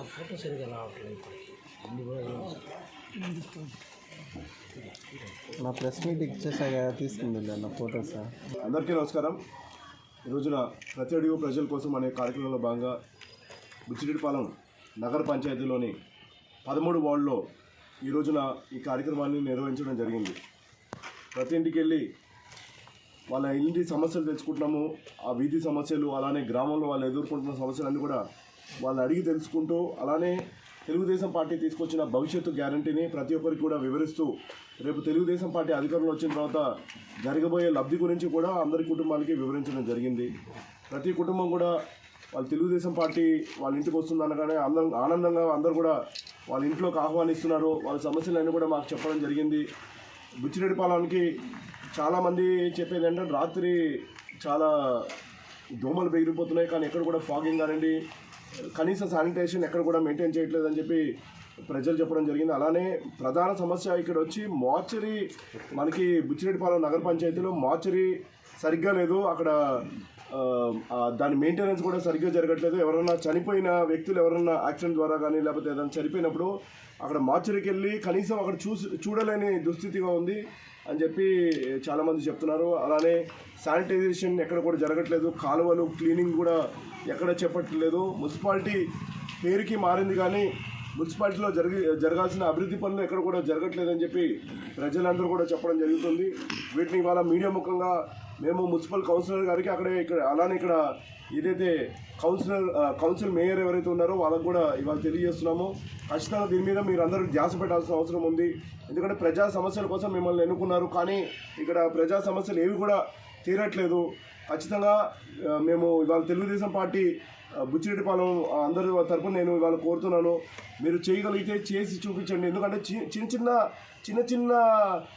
ఆ ఫోటో సరిగా రావట్లేదు నా ప్రెస్ మీట్ ఇచ్చేసాక తీసుకుంది నా ఫొటోస్? అందరికీ నమస్కారం. ఈ రోజున ప్రతి అడుగు ప్రజల కోసం అనే కార్యక్రమంలో భాగంగా బుచ్చిరెడ్డిపాలెం నగర పంచాయతీలోని పదమూడు వార్డులో ఈ రోజున ఈ కార్యక్రమాన్ని నిర్వహించడం జరిగింది. ప్రతి ఇంటికి వెళ్ళి వాళ్ళ ఇంటి సమస్యలు తెలుసుకుంటున్నాము ఆ వీధి సమస్యలు అలానే గ్రామంలో వాళ్ళు ఎదుర్కొంటున్న సమస్యలన్నీ కూడా వాళ్ళని అడిగి తెలుసుకుంటూ అలానే తెలుగుదేశం పార్టీ తీసుకొచ్చిన భవిష్యత్తు గ్యారంటీని ప్రతి ఒక్కరికి కూడా వివరిస్తూ రేపు తెలుగుదేశం పార్టీ అధికారంలో వచ్చిన తర్వాత జరగబోయే లబ్ధి గురించి కూడా అందరి కుటుంబాలకి వివరించడం జరిగింది. ప్రతి కుటుంబం కూడా వాళ్ళు తెలుగుదేశం పార్టీ వాళ్ళ ఇంటికి వస్తుంది అనగానే అందరం ఆనందంగా అందరూ కూడా వాళ్ళ ఇంట్లోకి ఆహ్వానిస్తున్నారు. వాళ్ళ సమస్యలన్నీ కూడా మాకు చెప్పడం జరిగింది. బుచ్చిరెడ్డిపాలెంకి చాలామంది చెప్పేది ఏంటంటే రాత్రి చాలా దోమలు బెగిరిపోతున్నాయి కానీ ఎక్కడ కూడా ఫాగింగ్ కానివ్వండి కనీస శానిటేషన్ ఎక్కడ కూడా మెయింటైన్ చేయట్లేదు అని చెప్పి ప్రజలు చెప్పడం జరిగింది. అలానే ప్రధాన సమస్య ఇక్కడ వచ్చి మార్చరీ మనకి బుచ్చిరెడ్డిపాలెం నగర పంచాయతీలో మార్చరీ సరిగ్గా లేదు. అక్కడ దాని మెయింటెనెన్స్ కూడా సరిగ్గా జరగట్లేదు. ఎవరైనా చనిపోయిన వ్యక్తులు ఎవరైనా యాక్సిడెంట్ ద్వారా కానీ లేకపోతే ఏదైనా చనిపోయినప్పుడు అక్కడ మార్చరీకి వెళ్ళి కనీసం అక్కడ చూసి చూడలేని దుస్థితిగా ఉంది. అని చెప్పి చాలామంది చెప్తున్నారు. అలానే శానిటైజేషన్ ఎక్కడ కూడా జరగట్లేదు. కాలువలు క్లీనింగ్ కూడా ఎక్కడ చెప్పట్లేదు మున్సిపాలిటీ పేరుకి మారింది కానీ మున్సిపాలిటీలో జరిగి జరగాల్సిన అభివృద్ధి పనులు ఎక్కడ కూడా జరగట్లేదని చెప్పి ప్రజలందరూ కూడా చెప్పడం జరుగుతుంది. వీటిని ఇవాళ మీడియా ముఖంగా మేము మున్సిపల్ కౌన్సిలర్ గారికి అక్కడే ఇక్కడ అలానే ఇక్కడ ఏదైతే కౌన్సిలర్ కౌన్సిల్ మేయర్ ఎవరైతే ఉన్నారో వాళ్ళకు కూడా ఇవాళ తెలియజేస్తున్నాము. ఖచ్చితంగా దీని మీద మీరు అందరూ ధ్యాస పెట్టాల్సిన అవసరం ఉంది. ఎందుకంటే ప్రజా సమస్యల కోసం మిమ్మల్ని ఎన్నుకున్నారు. కానీ ఇక్కడ ప్రజా సమస్యలు ఏవి కూడా తీరట్లేదు. ఖచ్చితంగా మేము ఇవాళ తెలుగుదేశం పార్టీ బుచ్చిరెడ్డిపాలెం అందరి తరపున నేను ఇవాళ కోరుతున్నాను. మీరు చేయగలిగితే చేసి చూపించండి. ఎందుకంటే చి- చిన్న చిన్న చిన్న చిన్న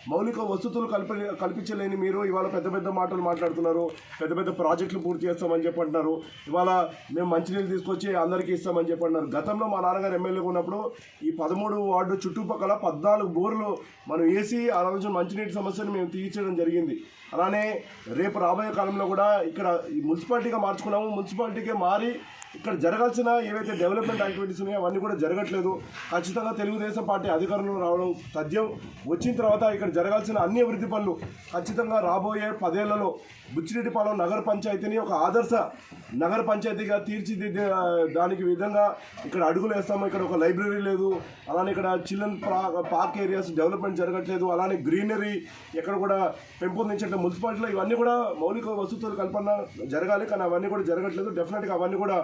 మౌలిక వసతులు కల్ప కల్పించలేని మీరు ఇవాళ పెద్ద పెద్ద మాటలు మాట్లాడుతున్నారు. పెద్ద పెద్ద ప్రాజెక్టులు పూర్తి చేస్తామని చెప్పంటున్నారు. ఇవాళ మేము మంచినీళ్ళు తీసుకొచ్చి అందరికీ ఇస్తామని చెప్పంటున్నారు. గతంలో మా నాన్నగారు ఎమ్మెల్యేగా ఉన్నప్పుడు ఈ పదమూడు వార్డు చుట్టుపక్కల పద్నాలుగు బోర్లు మనం వేసి ఆ రోజు మంచినీటి సమస్యను మేము తీర్చడం జరిగింది. అలానే రేపు రాబోయే కాలంలో కూడా ఇక్కడ మున్సిపాలిటీగా మార్చుకున్నాము. మున్సిపాలిటీకే మారి ఇక్కడ జరగాల్సిన ఏవైతే డెవలప్మెంట్ యాక్టివిటీస్ ఉన్నాయో అవన్నీ కూడా జరగట్లేదు. ఖచ్చితంగా తెలుగుదేశం పార్టీ అధికారంలో రావడం తథ్యం వచ్చిన తర్వాత ఇక్కడ జరగాల్సిన అన్ని అభివృద్ధి పనులు ఖచ్చితంగా రాబోయే పదేళ్ళలో బుచ్చిరెడ్డిపాలెం నగర పంచాయతీని ఒక ఆదర్శ నగర పంచాయతీగా తీర్చిదిద్దే దానికి విధంగా ఇక్కడ అడుగులు వేస్తాము. ఇక్కడ ఒక లైబ్రరీ లేదు. అలానే ఇక్కడ చిల్డ్రన్ పార్క్ ఏరియాస్ డెవలప్మెంట్ జరగట్లేదు. అలానే గ్రీనరీ ఎక్కడ కూడా పెంపొందించట్లేదు. మున్సిపాలిటీలో ఇవన్నీ కూడా మౌలిక వసతులు కల్పన జరగాలి కానీ అవన్నీ కూడా జరగట్లేదు. డెఫినెట్గా అవన్నీ కూడా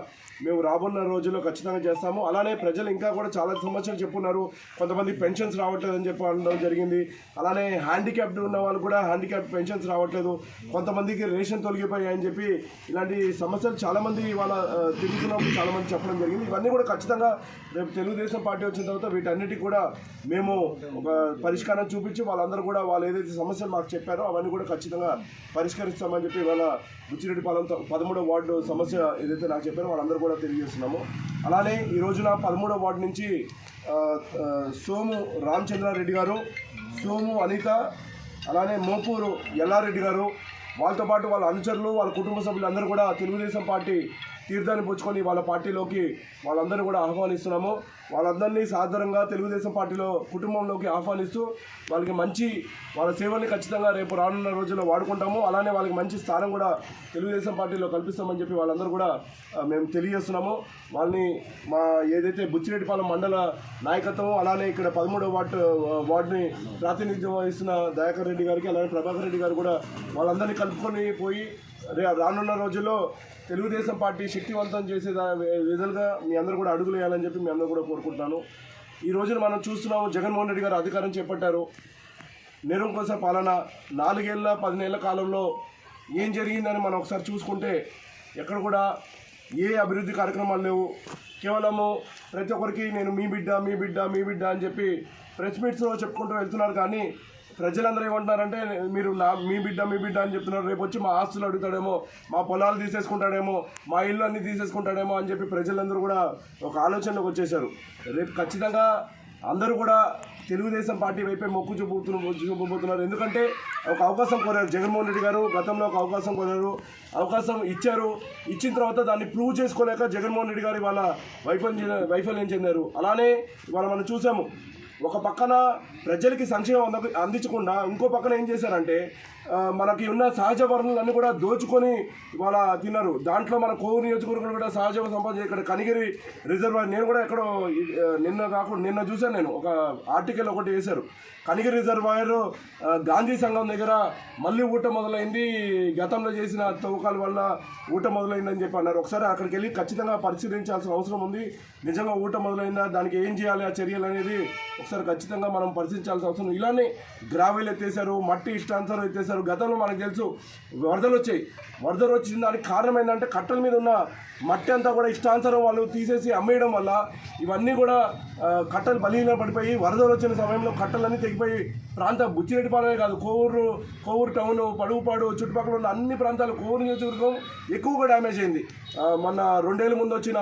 మేము రాబోన్న రోజుల్లో ఖచ్చితంగా చేస్తాము. అలానే ప్రజలు ఇంకా కూడా చాలా సమస్యలు చెప్పున్నారు. కొంతమంది పెన్షన్స్ రావట్లేదు అని చెప్పి అనడం జరిగింది. అలానే హ్యాండిక్యాప్డ్ ఉన్న వాళ్ళు కూడా హ్యాండిక్యాప్ పెన్షన్స్ రావట్లేదు. కొంతమందికి రేషన్ తొలగిపోయాయి అని చెప్పి ఇలాంటి సమస్యలు చాలామంది వాళ్ళ తిరుగుతున్నప్పుడు చాలామంది చెప్పడం జరిగింది. ఇవన్నీ కూడా ఖచ్చితంగా రేపు తెలుగుదేశం పార్టీ వచ్చిన తర్వాత వీటన్నిటికి కూడా మేము ఒక పరిష్కారం చూపించి వాళ్ళందరూ కూడా వాళ్ళు ఏదైతే సమస్యలు మాకు చెప్పారో అవన్నీ కూడా ఖచ్చితంగా పరిష్కరిస్తామని చెప్పి వాళ్ళ బుచ్చిరెడ్డిపాలెం పదమూడో వార్డు సమస్య ఏదైతే నాకు చెప్పారో వాళ్ళందరూ కూడా తెలియజేస్తున్నాము. అలానే ఈ రోజున పదమూడో వార్డు నుంచి సోము రామచంద్రారెడ్డి గారు సోము అనిత అలానే మోపూరు ఎల్లారెడ్డి గారు వాళ్ళతో పాటు వాళ్ళ అనుచరులు వాళ్ళ కుటుంబ సభ్యులు అందరూ కూడా తెలుగుదేశం పార్టీ తీర్థాన్ని పుచ్చుకొని వాళ్ళ పార్టీలోకి వాళ్ళందరినీ కూడా ఆహ్వానిస్తున్నాము. వాళ్ళందరినీ సాధారణంగా తెలుగుదేశం పార్టీలో కుటుంబంలోకి ఆహ్వానిస్తూ వాళ్ళకి మంచి వాళ్ళ సేవల్ని ఖచ్చితంగా రేపు రానున్న రోజుల్లో వాడుకుంటాము. అలానే వాళ్ళకి మంచి స్థానం కూడా తెలుగుదేశం పార్టీలో కల్పిస్తామని చెప్పి వాళ్ళందరూ కూడా మేము తెలియజేస్తున్నాము. వాళ్ళని మా ఏదైతే బుచ్చిరెడ్డిపాలెం మండల నాయకత్వం అలానే ఇక్కడ పదమూడవ వార్డు వార్డుని ప్రాతినిధ్యం వహిస్తున్న దయాకర్ రెడ్డి గారికి అలానే ప్రభాకర్ రెడ్డి గారు కూడా వాళ్ళందరినీ కలుపుకొని పోయి రానున్న రోజుల్లో తెలుగుదేశం పార్టీ శక్తివంతం చేసే దా- విధంగా మీ అందరూ కూడా అడుగులు వేయాలని చెప్పి మీ అందరూ కూడా కోరుకుంటున్నాను. ఈ రోజున మనం చూస్తున్నాము జగన్మోహన్ రెడ్డి గారు అధికారం చేపట్టారు. నిరంకుశ పాలన నాలుగేళ్ళ పది నెలల కాలంలో ఏం జరిగిందని మనం ఒకసారి చూసుకుంటే ఎక్కడ కూడా ఏ అభివృద్ధి కార్యక్రమాలు లేవు. కేవలము ప్రతి ఒక్కరికి నేను మీ బిడ్డ మీ బిడ్డ మీ బిడ్డ అని చెప్పి ప్రెస్ మీట్స్లో చెప్పుకుంటూ వెళ్తున్నారు కానీ ప్రజలందరూ ఏమంటున్నారంటే మీరు నా మీ బిడ్డ మీ బిడ్డ అని చెప్తున్నారు. రేపు వచ్చి మా ఆస్తులు అడుగుతాడేమో మా పొలాలు తీసేసుకుంటాడేమో మా ఇల్లు అన్ని తీసేసుకుంటాడేమో అని చెప్పి ప్రజలందరూ కూడా ఒక ఆలోచనలోకి వచ్చేసారు రేపు ఖచ్చితంగా అందరూ కూడా తెలుగుదేశం పార్టీ వైపే మొక్కు చూపుతున్న చూపబోతున్నారు. ఎందుకంటే ఒక అవకాశం కోరారు జగన్మోహన్ రెడ్డి గారు గతంలో ఒక అవకాశం కోరారు. అవకాశం ఇచ్చారు. ఇచ్చిన తర్వాత దాన్ని ప్రూవ్ చేసుకోలేక జగన్మోహన్ రెడ్డి గారు ఇవాళ వైఫల్యం వైఫల్యం చెందారు. అలానే ఇవాళ మనం చూసాము ఒక పక్కన ప్రజలకి సంక్షేమం అంద అందించకుండా ఇంకో పక్కన ఏం చేశారంటే మనకి ఉన్న సహజ వనరులన్నీ కూడా దోచుకొని వాళ్ళ తిన్నారు. దాంట్లో మన కోవూరు నియోజకవర్గం కూడా సహజ సంపాదన ఇక్కడ కనిగిరి రిజర్వాయర్ నేను కూడా ఎక్కడో నిన్న కాకుండా నిన్న చూశాను నేను. ఒక ఆర్టికల్ ఒకటి వేశారు. కనిగిరి రిజర్వాయర్ గాంధీ సంఘం దగ్గర మళ్ళీ ఊట మొదలైంది. గతంలో చేసిన తవ్వకాల వల్ల ఊట మొదలైందని చెప్పి అన్నారు. ఒకసారి అక్కడికి వెళ్ళి ఖచ్చితంగా పరిశీలించాల్సిన అవసరం ఉంది. నిజంగా ఊట మొదలైందా? దానికి ఏం చేయాలి? ఆ చర్యలు అనేది ఒకసారి ఖచ్చితంగా మనం పరిశీలించాల్సిన అవసరం ఇలానే గ్రావెల్ ఎత్తేసారు మట్టి ఇష్టాంతరం ఎత్తేసారు గతంలో మనకు తెలుసు వరదలు వచ్చాయి. వరదలు వచ్చిన దానికి కారణం ఏంటంటే కట్టల మీద ఉన్న మట్టి అంతా కూడా ఇష్టానుసారం వాళ్ళు తీసేసి అమ్మేయడం వల్ల ఇవన్నీ కూడా కట్టలు బలీన పడిపోయి వరదలు వచ్చిన సమయంలో కట్టలన్నీ తెగిపోయి ప్రాంత బుచ్చిరెడ్డిపాలమే కాదు కోవూరు కోవూరు టౌన్ పడుగుపాడు చుట్టుపక్కల ఉన్న అన్ని ప్రాంతాలు కోవూరు నియోజకవర్గం ఎక్కువగా డ్యామేజ్ అయింది. మొన్న రెండేళ్ళ ముందు వచ్చిన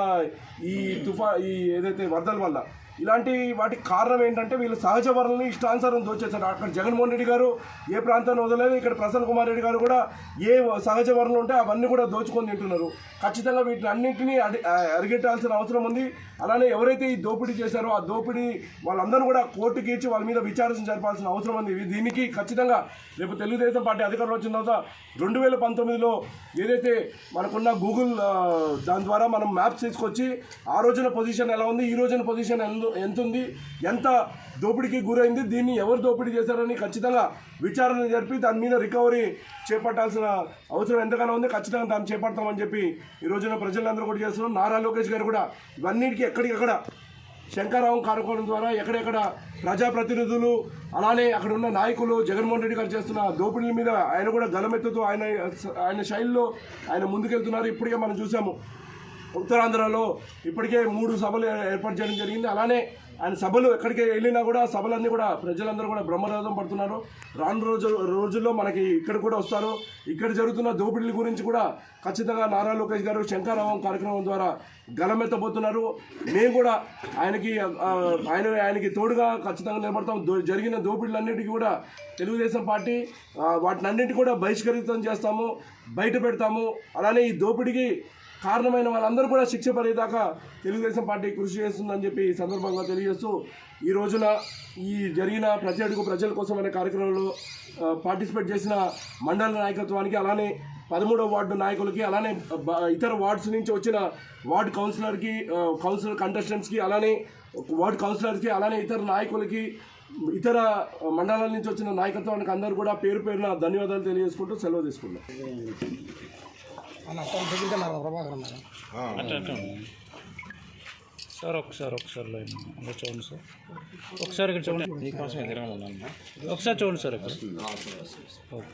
ఈ తుఫా ఈ ఏదైతే వరదల వల్ల ఇలాంటి వాటికి కారణం ఏంటంటే వీళ్ళు సహజ వనరులని ఇష్టానుసారం దోచేశారు. అక్కడ జగన్మోహన్ రెడ్డి గారు ఏ ప్రాంతాన్ని వదలలేదు ఇక్కడ ప్రసన్న కుమార్ రెడ్డి గారు కూడా ఏ సహజ వనరులు ఉంటే అవన్నీ కూడా దోచుకొని తింటున్నారు. ఖచ్చితంగా వీటిని అన్నింటినీ అడి అరిగెట్టాల్సిన అవసరం ఉంది. అలానే ఎవరైతే ఈ దోపిడీ చేశారో ఆ దోపిడీ వాళ్ళందరూ కూడా కోర్టుకి ఇచ్చి వాళ్ళ మీద విచారణ జరపాల్సిన అవసరం ఉంది. ఇది- దీనికి ఖచ్చితంగా రేపు తెలుగుదేశం పార్టీ అధికారంలో వచ్చిన తర్వాత రెండు వేల పంతొమ్మిదిలో ఏదైతే మనకున్న గూగుల్ దాని ద్వారా మనం మ్యాప్స్ తీసుకొచ్చి ఆ రోజున పొజిషన్ ఎలా ఉంది ఈ రోజున పొజిషన్ ఎంత ఎంత ఉంది ఎంత దోపిడీకి గురైంది దీన్ని ఎవరు దోపిడీ చేశారని ఖచ్చితంగా విచారణ జరిపి దాని మీద రికవరీ చేపట్టాల్సిన అవసరం ఎంతగానో ఉంది ఖచ్చితంగా దాన్ని చేపడతామని చెప్పి ఈ రోజున ప్రజలందరూ కూడా చేస్తున్నాం నారా లోకేష్ గారు కూడా ఇవన్నిటికీ ఎక్కడికక్కడ శంకరరావు కార్యక్రమం ద్వారా ఎక్కడెక్కడ ప్రజాప్రతినిధులు అలానే అక్కడ ఉన్న నాయకులు జగన్మోహన్ రెడ్డి గారు చేస్తున్న దోపిడీల మీద ఆయన కూడా గలమెత్తుతూ ఆయన ఆయన శైలిలో ఆయన ముందుకెళ్తున్నారు. ఇప్పటికే మనం చూసాము ఉత్తరాంధ్రలో ఇప్పటికే మూడు సభలు ఏర్పాటు చేయడం జరిగింది. అలానే ఆయన సభలు ఎక్కడికి వెళ్ళినా కూడా సభలన్నీ కూడా ప్రజలందరూ కూడా బ్రహ్మరథం పడుతున్నారు. రాను రోజు రోజుల్లో మనకి ఇక్కడ కూడా వస్తారు. ఇక్కడ జరుగుతున్న దోపిడీల గురించి కూడా ఖచ్చితంగా నారా లోకేష్ గారు శంకారావం కార్యక్రమం ద్వారా గలమెత్తబోతున్నారు. మేము కూడా ఆయనకి ఆయన ఆయనకి తోడుగా ఖచ్చితంగా నిలబడతాం. దో- జరిగిన దోపిడీలన్నిటికీ కూడా తెలుగుదేశం పార్టీ ఆ, వాటినన్నిటి కూడా బహిష్కరితం చేస్తాము బయట పెడతాము అలానే ఈ దోపిడీకి కారణమైన వాళ్ళందరూ కూడా శిక్ష పడేదాకా తెలుగుదేశం పార్టీ కృషి చేస్తుందని చెప్పి ఈ సందర్భంగా తెలియజేస్తూ ఈ రోజున ఈ జరిగిన ప్రజలకు ప్రజల కోసం అనే కార్యక్రమంలో పార్టిసిపేట్ చేసిన మండల నాయకత్వానికి అలానే పదమూడవ వార్డు నాయకులకి అలానే ఇతర వార్డ్స్ నుంచి వచ్చిన వార్డు కౌన్సిలర్కి కౌన్సిలర్ కంటెస్టెంట్స్కి అలానే వార్డు కౌన్సిలర్స్కి అలానే ఇతర నాయకులకి ఇతర మండలాల నుంచి వచ్చిన నాయకత్వానికి అందరూ కూడా పేరు పేరున ధన్యవాదాలు తెలియజేసుకుంటూ సెలవు తీసుకున్నాం అన్న అక్కడ దగ్గరికి ప్రభాకర్ మేడం. అట్లా అట్లా సార్ ఒకసారి ఒకసారి లైన్ అలా చూడండి సార్. ఒకసారి ఇక్కడ చూడండి. మీకోసం ఎదురుగా ఒకసారి చూడండి సార్ ఇక్కడ. ఓకే.